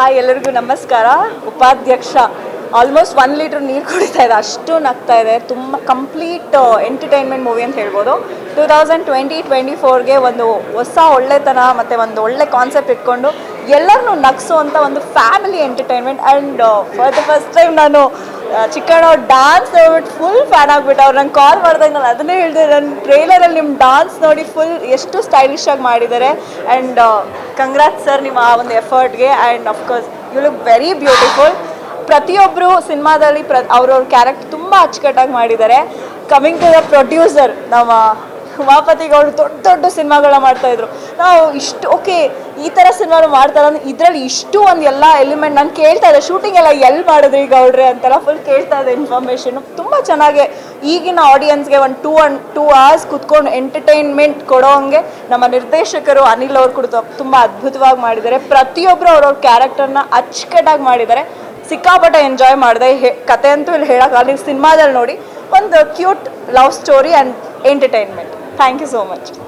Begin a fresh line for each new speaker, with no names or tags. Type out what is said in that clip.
Hi ಎಲ್ಲರಿಗೂ ನಮಸ್ಕಾರ. ಉಪಾಧ್ಯಕ್ಷ ಆಲ್ಮೋಸ್ಟ್ ಒನ್ ಲೀಟ್ರ್ ನೀರು ಕುಡಿತಾ ಇದೆ. ಅಷ್ಟು ನಗ್ತಾ ಇದೆ. ತುಂಬ ಕಂಪ್ಲೀಟ್ ಎಂಟರ್ಟೈನ್ಮೆಂಟ್ ಮೂವಿ ಅಂತ ಹೇಳ್ಬೋದು. ಟೂ ತೌಸಂಡ್ ಟ್ವೆಂಟಿ ಟ್ವೆಂಟಿ ಫೋರ್ಗೆ ಒಂದು ಹೊಸ ಒಳ್ಳೆತನ ಮತ್ತು ಒಂದು ಒಳ್ಳೆ ಕಾನ್ಸೆಪ್ಟ್ ಇಟ್ಕೊಂಡು ಎಲ್ಲರನ್ನೂ ನಗಿಸುವಂಥ ಒಂದು family entertainment and for the first time ನಾನು ಆ, ಅವ್ರ ಡಾನ್ಸ್ ನೋಡ್ಬಿಟ್ಟು ಫುಲ್ ಫ್ಯಾನ್ ಆಗ್ಬಿಟ್ಟು. ಅವ್ರು ನಂಗೆ ಕಾಲ್ ಮಾಡಿದಾಗ ನಾನು ಅದನ್ನೇ ಹೇಳಿದೆ ನನ್ನ ಟ್ರೈಲರಲ್ಲಿ ನಿಮ್ಮ ಡಾನ್ಸ್ ನೋಡಿ ಫುಲ್ ಎಷ್ಟು ಸ್ಟೈಲಿಶ್ ಆಗಿ ಮಾಡಿದ್ದಾರೆ ಆ್ಯಂಡ್ ಕಂಗ್ರಾಟ್ಸ್ ಸರ್ ನಿಮ್ಮ ಆ ಒಂದು ಎಫರ್ಟ್ಗೆ and of course you look very beautiful ಪ್ರತಿಯೊಬ್ಬರು ಸಿನಿಮಾದಲ್ಲಿ ಪ್ರ ಅವ್ರವ್ರ ಕ್ಯಾರೆಕ್ಟರ್ ತುಂಬ ಅಚ್ಚುಕಟ್ಟಾಗಿ ಮಾಡಿದ್ದಾರೆ ಕಮಿಂಗ್ ಟು ದ ಪ್ರೊಡ್ಯೂಸರ್ ನಮ್ಮ ಉಮಾಪತಿಗೌಡರು ದೊಡ್ಡ ದೊಡ್ಡ ಸಿನಿಮಾಗಳ ಮಾಡ್ತಾ ಇದ್ರು. ನಾವು ಇಷ್ಟು, ಓಕೆ, ಈ ಥರ ಸಿನಿಮಾನು ಮಾಡ್ತಾರೆ ಅಂದ್ರೆ ಇದರಲ್ಲಿ ಇಷ್ಟು ಒಂದು ಎಲ್ಲ ಎಲಿಮೆಂಟ್ ನಾನು ಕೇಳ್ತಾ ಇದ್ದೆ. ಶೂಟಿಂಗ್ ಎಲ್ಲ ಎಲ್ಲಿ ಮಾಡಿದ್ರಿ ಗೌಡ್ರೆ ಅಂತೆಲ್ಲ ಫುಲ್ ಕೇಳ್ತಾ ಇದೆ ಇನ್ಫಾರ್ಮೇಷನು ತುಂಬ ಚೆನ್ನಾಗಿ ಈಗಿನ ಆಡಿಯನ್ಸ್ಗೆ ಒಂದು ಟೂ ಅನ್ ಟೂ ಅವರ್ಸ್ ಕುತ್ಕೊಂಡು ಎಂಟರ್ಟೈನ್ಮೆಂಟ್ ಕೊಡೋ ಹಂಗೆ ನಮ್ಮ ನಿರ್ದೇಶಕರು ಅನಿಲ್ ಅವ್ರು ಕೂಡ ತುಂಬ ಅದ್ಭುತವಾಗಿ ಮಾಡಿದ್ದಾರೆ. ಪ್ರತಿಯೊಬ್ಬರು ಅವ್ರವ್ರ ಕ್ಯಾರೆಕ್ಟರ್ನ ಅಚ್ಚುಕಟ್ಟಾಗಿ ಮಾಡಿದ್ದಾರೆ. ಸಿಕ್ಕಾಪಟ್ಟೆ ಎಂಜಾಯ್ ಮಾಡಿದೆ. ಕತೆ ಅಂತೂ ಇಲ್ಲಿ ಹೇಳೋಕ್ಕಾಗಲಿ ಸಿನಿಮಾದಲ್ಲಿ ನೋಡಿ, ಒಂದು cute love story and entertainment Thank you so much.